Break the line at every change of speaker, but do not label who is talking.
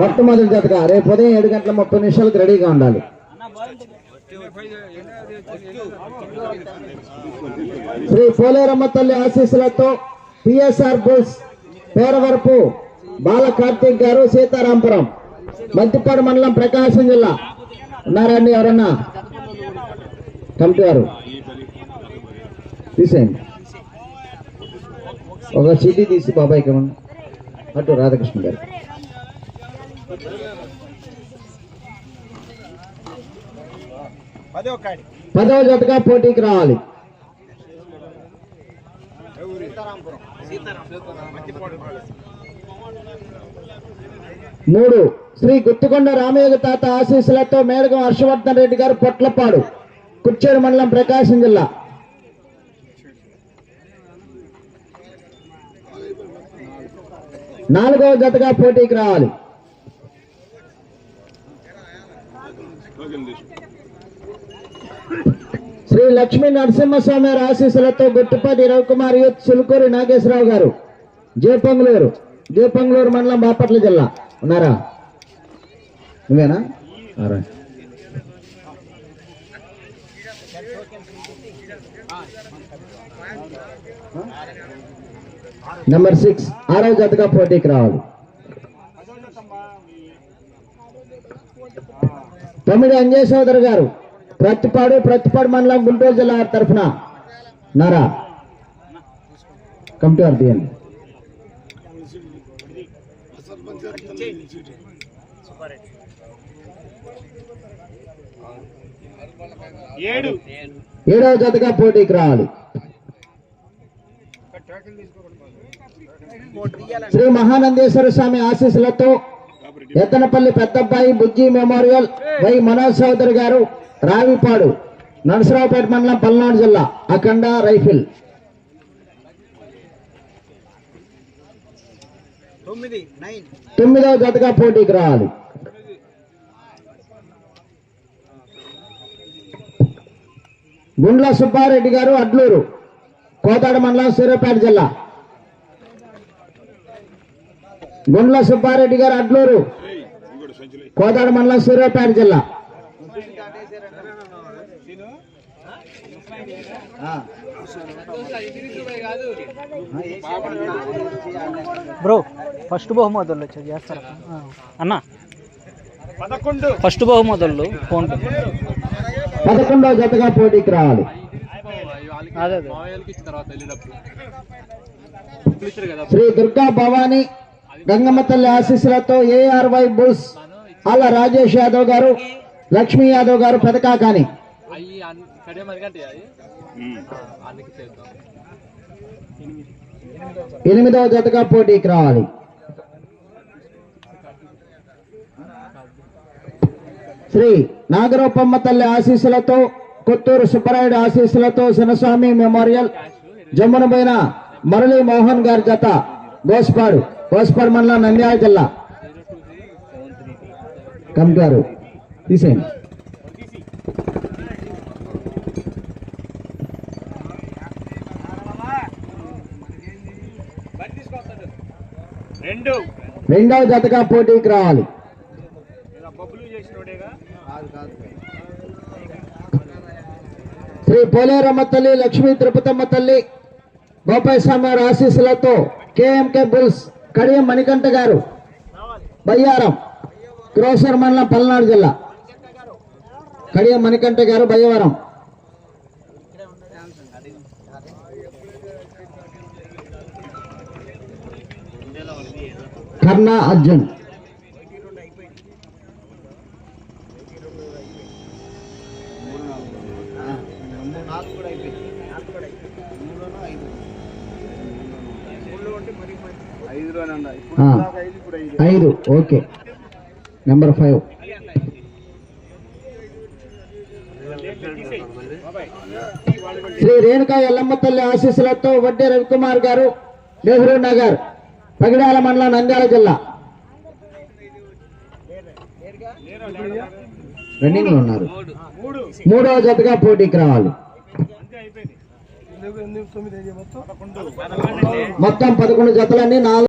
మొట్టమొదటి జతగా రేపు ఉదయం ఏడు గంటల ముప్పై నిమిషాలకు రెడీగా ఉండాలి. శ్రీ పోలేరమ్మ తల్లి ఆశీస్సులతో పిఎస్ఆర్ బుల్స్ పేరవరపు బాల కార్తీక్ గారు సీతారాంపురం మద్దిపాడు మండలం ప్రకాశం జిల్లా. ఉన్నారండి ఎవరన్నా? కమిటీ గారు తీసేయండి. ఒక సిటీ తీసి బాబాయ్కి ఇవ్వండి అటు రాధాకృష్ణ గారు. పదవ జతగా పోటీకి రావాలి. మూడు. శ్రీ గుత్తుకొండ రామయోగ తాత ఆశీస్సులతో మేడగం హర్షవర్ధన్ రెడ్డి గారు పొట్లపాడు కుచ్చేడు మండలం ప్రకాశం జిల్లా. నాలుగవ జతగా పోటీకి రావాలి. శ్రీ లక్ష్మీ నరసింహస్వామి వారి ఆశీస్సులతో గుట్టుపతి రవికుమార్ యూత్ సులుకూరి నాగేశ్వరరావు గారు జేపంగులూరు జేపంగులూరు మండలం బాపట్ల జిల్లా. ఉన్నారా? నువ్వేనా? నెంబర్ సిక్స్ ఆరో జతగా పోటీకి రావాలి. తొమ్మిది అంజయ్ సోదరు గారు ప్రతిపాడు ప్రతిపాడు మండలం గుంటూరు జిల్లా తరఫున నారా. కమిటీ వారు తీయండి
ఏడు.
ఏడవ జతగా పోటీకి రావాలి. శ్రీ మహానందేశ్వర స్వామి ఆశీస్సులతో ఎత్తనపల్లి పెద్దబ్బాయి బుజ్జి మెమోరియల్ వై మనోజ్ చౌదరి గారు రావిపాడు నరసరావుపేట మండలం పల్నాడు జిల్లా అఖండ రైఫిల్. తొమ్మిదవ జతగా పోటీకి రావాలి. గుండ్ల సుబ్బారెడ్డి గారు అడ్లూరు కోతాడ మండలం సూర్యాపేట జిల్లా. గుండ్ల సుబ్బారెడ్డి గారు అడ్లూరు. కోతాడ మండలం సూర్యాపేట జిల్లా.
బ్రో ఫస్ట్ బహుమతులు చేస్తారా. అన్న
పదకొండు.
ఫస్ట్ బహుమతులు ఫోన్
పదకొండవ జతగా పోటీకి రావాలి.
అదే
శ్రీ దుర్గా భవాని గంగమ్మ తల్లి ఆశీస్సులతో ఏఆర్వై బుల్స్ ఆల రాజేష్ యాదవ్ గారు లక్ష్మీ యాదవ్ గారు పెదకాకాని ఎనిమిదవ జతగా పోటీకి రావాలి. శ్రీ నాగరూపమ్మ తల్లి ఆశీస్సులతో కొత్తూరు సుబ్బరాయుడు ఆశీస్సులతో శనస్వామి మెమోరియల్ జమ్మునబోయిన మురళీ మోహన్ గారి జత గోస్పాడు. గోస్పాడు మండలం నంద్యాల జిల్లా. కంగారు తీసేయండి.
రెండు.
రెండవ జతగా పోటీకి రావాలి. శ్రీ పోలేరమ్మ తల్లి లక్ష్మీ తిరుపతమ్మ తల్లి గోపాయ స్వామి వారి ఆశీస్సులతో కేఎంకే బుల్స్ కడియం మణికంఠ గారు బయ్యారం క్రోసర్ మండలం పల్నాడు జిల్లా. కడియం మణికంఠ గారు బయ్యవరం. కర్ణా అర్జున్. అయిపోయింది ఐదు okay. Number five Shri Renuka Yellamma తల్లి ఆశీస్సులతో వడ్డీ రవికుమార్ గారు నెహ్రూ నగర్ పగిడాల మండలం నంద్యాల జిల్లా. రన్నింగ్లో ఉన్నారు.
మూడు
మూడవ జతగా పోటీకి రావాలి. మొత్తం పదకొండు జతలన్నీ నాలుగు